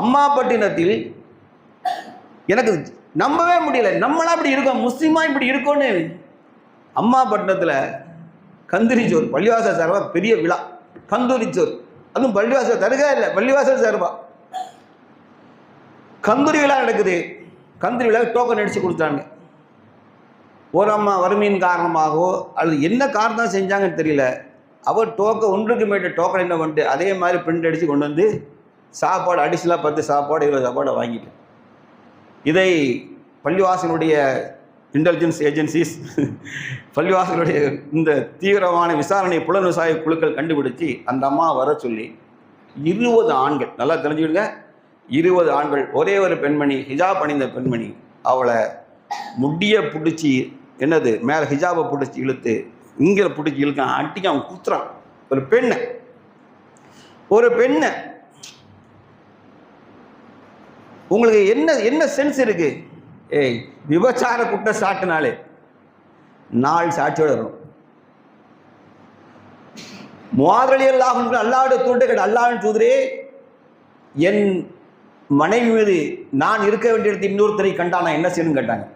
அம்மாப்பட்டினத்தில் எனக்கு நம்பவே முடியல. நம்மளா இப்படி இருக்கோம். முஸ்லீமா இப்படி இருக்கோன்னு. அம்மாப்பட்டினத்தில் கந்திரி சோறு பள்ளிவாசல் சார்பா பெரிய விழா. கந்தூரி அதுவும் பள்ளிவாசல் தருகா இல்லை பள்ளிவாசல் சார்பா. கந்தூரி விழா நடக்குது. கந்தூரி விழா டோக்கன் அடித்து கொடுத்தாங்க ஒரு அம்மா வறுமையின் காரணமாகவோ அல்லது என்ன காரணம் செஞ்சாங்கன்னு தெரியல. அவர் டோக்கன் ஒன்றுக்கு மேட்ட டோக்கன் என்ன பண்ணிட்டு அதே மாதிரி பிரிண்ட் அடித்து கொண்டு வந்து சாப்பாடு அடிஷனலாக பத்து சாப்பாடு இருபது சாப்பாடு வாங்கிட்டேன். இதை பள்ளிவாசனுடைய இன்டெலிஜென்ஸ் ஏஜென்சிஸ் பள்ளிவாசலுடைய இந்த தீவிரமான விசாரணை புலன் விவசாய குழுக்கள் கண்டுபிடிச்சி அந்த அம்மா வர சொல்லி இருபது ஆண்கள் நல்லா தெரிஞ்சுக்கிடுங்க இருபது ஆண்கள் ஒரே ஒரு பெண்மணி ஹிஜாப் அணிந்த பெண்மணி அவளை முடிய பிடிச்சி என்னது மேலே ஹிஜாபை பிடிச்சி இழுத்து இங்கே பிடிச்சி இழுக்கான் அட்டிக்கு அவன் குத்துறான். ஒரு பெண்ணை. ஒரு பெண்ணை உங்களுக்கு என்ன என்ன சென்ஸ் இருக்கு? ஏய் விபச்சார குற்றச்சாட்டுனாலே நாள் சாட்சியோட வரும். முவாதலி அல்லாஹ் அல்லாவுடைய தூண்டுகள் அல்லாவின் தூதரே என் மனைவி மீது நான் இருக்க வேண்டிய இடத்து இன்னொருத்தரை கண்டா நான் என்ன செய்யணும்னு கேட்டாங்க.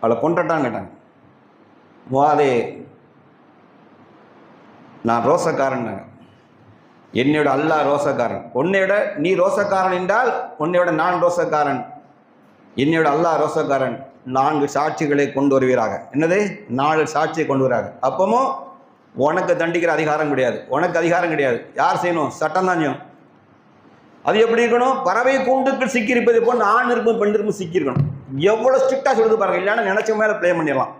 அவளை கொண்டாட்டான்னு கேட்டாங்க. முவாதே நான் ரோசக்காரன் என்னோட அல்லாஹ் ரோசக்காரன். உன்னையோட நீ ரோசக்காரன் என்றால் உன்னையோட நான் ரோசக்காரன். என்னோட அல்லாஹ் ரோசக்காரன் நான்கு சாட்சிகளை கொண்டு வருவீராக. என்னது? நாலு சாட்சியை கொண்டு வராங்க அப்பவும் உனக்கு தண்டிக்கிற அதிகாரம் கிடையாது. உனக்கு அதிகாரம் கிடையாது. யார் செய்யணும்? சட்டம் தான் செய்யணும் அது எப்படி இருக்கணும்? பறவை கூண்டுக்கு சிக்கியிருப்பது போல் ஆண் இருக்கும் பெண் இருக்கும் சிக்கியிருக்கணும். எவ்வளோ ஸ்ட்ரிக்டாக சொல்லுது பாருங்கள் இல்லைன்னா நினைச்ச மேலே ப்ளே பண்ணிடலாம்.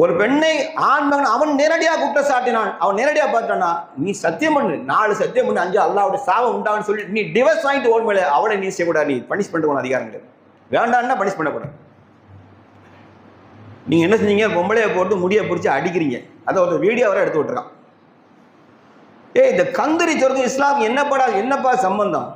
ஒரு பெண்ணை ஆண் மகன் அவன் நேரடியாக குற்றம் சாட்டினான் அவன் நேரடியாக பார்த்தானா நீ சத்தியம் பண்ணு. நாலு சத்தியம் பண்ணு. அஞ்சு அல்லாவோட சாபம் உண்டான்னு சொல்லி நீ டிவர்ஸ் வாங்கிட்டு ஓன் மேலே. அவளை நீ செய்யக்கூடாது. நீ பனிஷ் பண்ணிட்டு அதிகாரம் கிடையாது வேண்டாம்னா பனிஷ் பண்ணக்கூடாது. நீங்கள் என்ன செஞ்சீங்க? பொம்பளையை போட்டு முடியை பிடிச்சி அடிக்கிறீங்க. அதை ஒரு வீடியோ வரை எடுத்து விட்டுருக்கான். ஏய் இந்த கந்தரி சொர்க்கம் இஸ்லாம் என்னப்படா என்னப்பா சம்பந்தம்?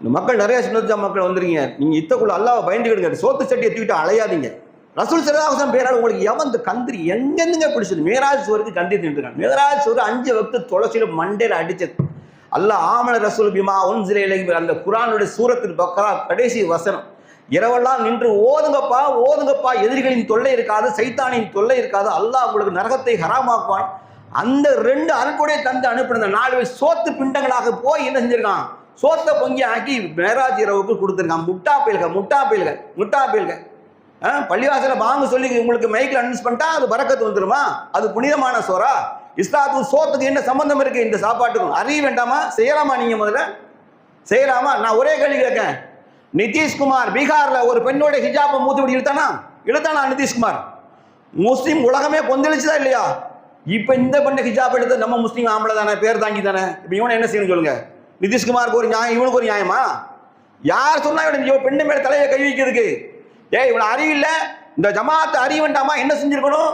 இந்த மக்கள் நிறைய சின்ன மக்கள் வந்துருக்கீங்க. நீங்கள் இத்தக்குள்ள அல்லாவை பயந்துக்கிடுங்க. சோத்து சட்டியை தூக்கிட்டு அலையாதீங்க. ரசூல் சரதாசம் பேரால் உங்களுக்கு எவன் கந்திரி எங்கெந்துங்க பிடிச்சது? மேராஜ் சோருக்கு கந்தி தின்றுருக்காங்க மேராஜ் சோறு அஞ்சு வக்து துளசியில மண்டையில் அடிச்சது அல்லாஹ் ஆமல ரசூல் பிமா உன் சிலையில அந்த குரானுடைய சூரத்தின் பக்கரா கடைசி வசனம். இரவெல்லாம் நின்று ஓதுங்கப்பா ஓதுங்கப்பா எதிரிகளின் தொல்லை இருக்காது சைத்தானின் தொல்லை இருக்காது அல்லாஹ் உங்களுக்கு நரகத்தை ஹராமாக்குவான். அந்த ரெண்டு அருட்கொடையை தந்து அனுப்பின நாலு சோத்து பிண்டங்களாக போய் என்ன செஞ்சிருக்கான் சோத்தை பொங்கி ஆக்கி மேராஜ் இரவுக்கு கொடுத்துருக்கான் முட்டா பயில்க முட்டா பயில்க முட்டா பயில்க பள்ளிவாசல வாங்க சொல்லி உங்களுக்கு மைக்கில் அனௌன்ஸ் பண்ணிட்டா அது பறக்கத்து வந்துருமா? அது புனிதமான சோறா? இஸ்லாத்துக்கும் சோத்துக்கு என்ன சம்பந்தம் இருக்கு இந்த சாப்பாட்டுக்கும்? அறிய வேண்டாமா? செய்யலாமா நீங்க முதல்ல? செய்யலாமா? நான் ஒரே கேள்வி கேட்கேன் நிதிஷ்குமார் பீகார்ல ஒரு பெண்ணோட ஹிஜாப்பை மூத்து விட்டு இழுத்தானா? இழுத்தானா நிதிஷ்குமார்? முஸ்லீம் உலகமே கொந்தளிச்சுதா இல்லையா? இப்போ இந்த பெண்ணை ஹிஜாப் எடுத்து நம்ம முஸ்லீம் ஆம்பளை தானே பேர் தாங்கி தானே? இப்போ இவனை என்ன செய்யணும் சொல்லுங்க? நிதிஷ்குமாருக்கு ஒரு நியாயம் இவனுக்கு ஒரு நியாயமா? யார் சொன்னா இவன் பெண்ணு மேல தலையை கை வைக்கிறதுக்கு? ஏய் அறிவு இல்லை இந்த ஜமாத்து அறிவுண்டாமா என்ன செஞ்சிருக்கணும்?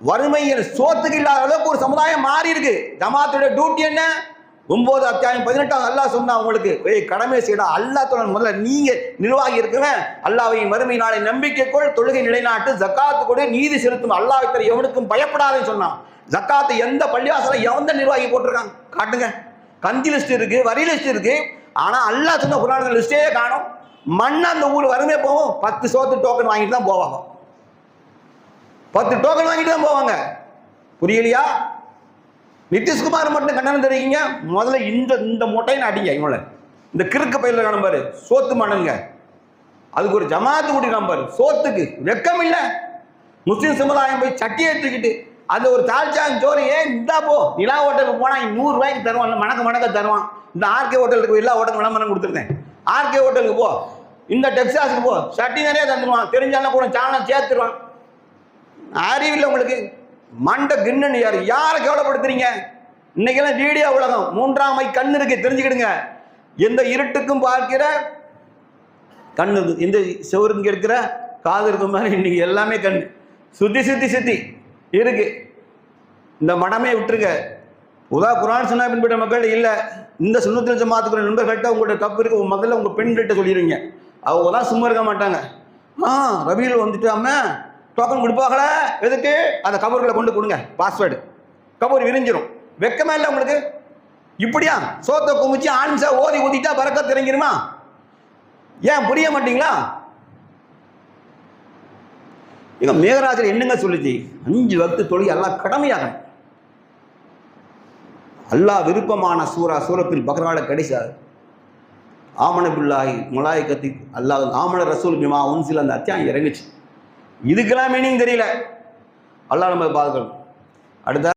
வறுமையில் சோத்துக்கு இல்லாத அளவுக்கு ஒரு சமுதாயம் மாறி இருக்கு ஜமாத்துடைய டியூட்டி என்ன? ஒன்பது அத்தியாயம் பதினெட்டாம் அல்லாஹ் சொன்னா உங்களுக்கு ஏய் கடமை செய்யடா. அல்லாஹ் தொழில் முதல்ல நீங்க நிர்வாகி இருக்கிறவன் அல்லாவையும் வறுமை நாளை நம்பிக்கைக்குள் தொழுகை நிலைநாட்டு ஜக்காத்து கூட நீதி செலுத்தும். அல்லாஹ் தர எவனுக்கும் பயப்படாதேன்னு சொன்னான். ஜக்காத்து எந்த பள்ளிவாசல எந்த நிர்வாகி போட்டிருக்காங்க? காட்டுங்க. கந்தி லிஸ்ட் இருக்கு வரி லிஸ்ட் இருக்கு. ஆனா அல்லாஹ் சொன்ன குரான் லிஸ்டே காணும். மண்ணை அந்த ஊர் வரமே போவோம். பத்து சோத்து டோக்கன் வாங்கிட்டு தான் போவாங்க. பத்து டோக்கன் வாங்கிட்டு தான் போவாங்க. புரியலையா? நிதிஷ்குமார் மட்டும் கண்டனம் தெரிவிங்க முதல்ல இந்த இந்த மொட்டையை அடிங்க இவங்கள. இந்த கிறுக்கு பயில காணும் பாரு சோத்து மண்ணுங்க. அதுக்கு ஒரு ஜமாத்து கூட்டி பாரு சோத்துக்கு. வெக்கம் இல்லை. முஸ்லீம் சமுதாயம் போய் சட்டியை எடுத்துக்கிட்டு அந்த ஒரு தாழ்ச்சாங்க சோறு ஏன் இந்தா போ. நிலா ஹோட்டலுக்கு போனால் நூறு ரூபாய்க்கு தருவான் இல்லை மணக்க மணக்க தருவான். இந்த ஆர்கே ஹோட்டலுக்கு எல்லா ஹோட்டலுக்கு விளம்பரம் கொடுத்துருந்தேன் ஆர்கே ஹோட்டலுக்கு போ. இந்த டெக்ஸாஸுக்கு போ. சட்டி நிறைய தந்துடுவான் தெரிஞ்சாலும் கூட சாணம் சேர்த்துருவான். அறிவில்லை உங்களுக்கு. மண்டை கிண்ணன் யார்? யாரை கேவலப்படுத்துறீங்க? இன்னைக்கெல்லாம் வீடியோ உலகம். மூன்றாம் மை கண் இருக்கு. தெரிஞ்சுக்கிடுங்க. எந்த இருட்டுக்கும் பார்க்கிற கண் இருக்கு. எந்த செவருக்கு இருக்கிற காது இருக்கும் மாதிரி இன்னைக்கு எல்லாமே கண். சுத்தி சுத்தி சுத்தி இருக்கு. இந்த மடமே விட்டுருங்க. உதா குரான் சொன்னா பின்பற்ற மக்கள் இல்லை. இந்த சுண்ணத்தில் ஜமாத்துக்குற நண்பர்கள்ட்ட உங்களோட தப்பு இருக்கு உங்க முதல்ல உங்க பெண்கள்கிட்ட சொல்லிடுவீங்க அவங்க தான் சும்மா இருக்க மாட்டாங்க. ஆ ரவியில் வந்துட்டாம டோக்கன் கொடுப்பாங்களே? எதுக்கு? அந்த கபர்களை கொண்டு கொடுங்க பாஸ்வேர்டு கபர் விரிஞ்சிரும். வெக்கமே இல்லை உங்களுக்கு? இப்படியா? சோத்தை குமிச்சு ஆன்சா ஓதி ஊதிட்டா பறக்க திறங்கிருமா? ஏன் புரிய மாட்டீங்களா? எங்க மேகராஜர் என்னங்க சொல்லுச்சு? அஞ்சு வக்து தொழில் எல்லாம் கடமையாகணும் அல்லாஹ் விருப்பமான சூரா சூரத்தில் பக்ரால கடைசார் ஆமன முலாயக்கத்தி அல்லாஹ் ஆமன ரசூல் பிமா உன்சில் அந்த அத்தியாயம் இறங்குச்சு. இதுக்கெல்லாம் மீனிங் தெரியல. அல்லாஹ் நம்ம பாதுகாக்கணும். அடுத்த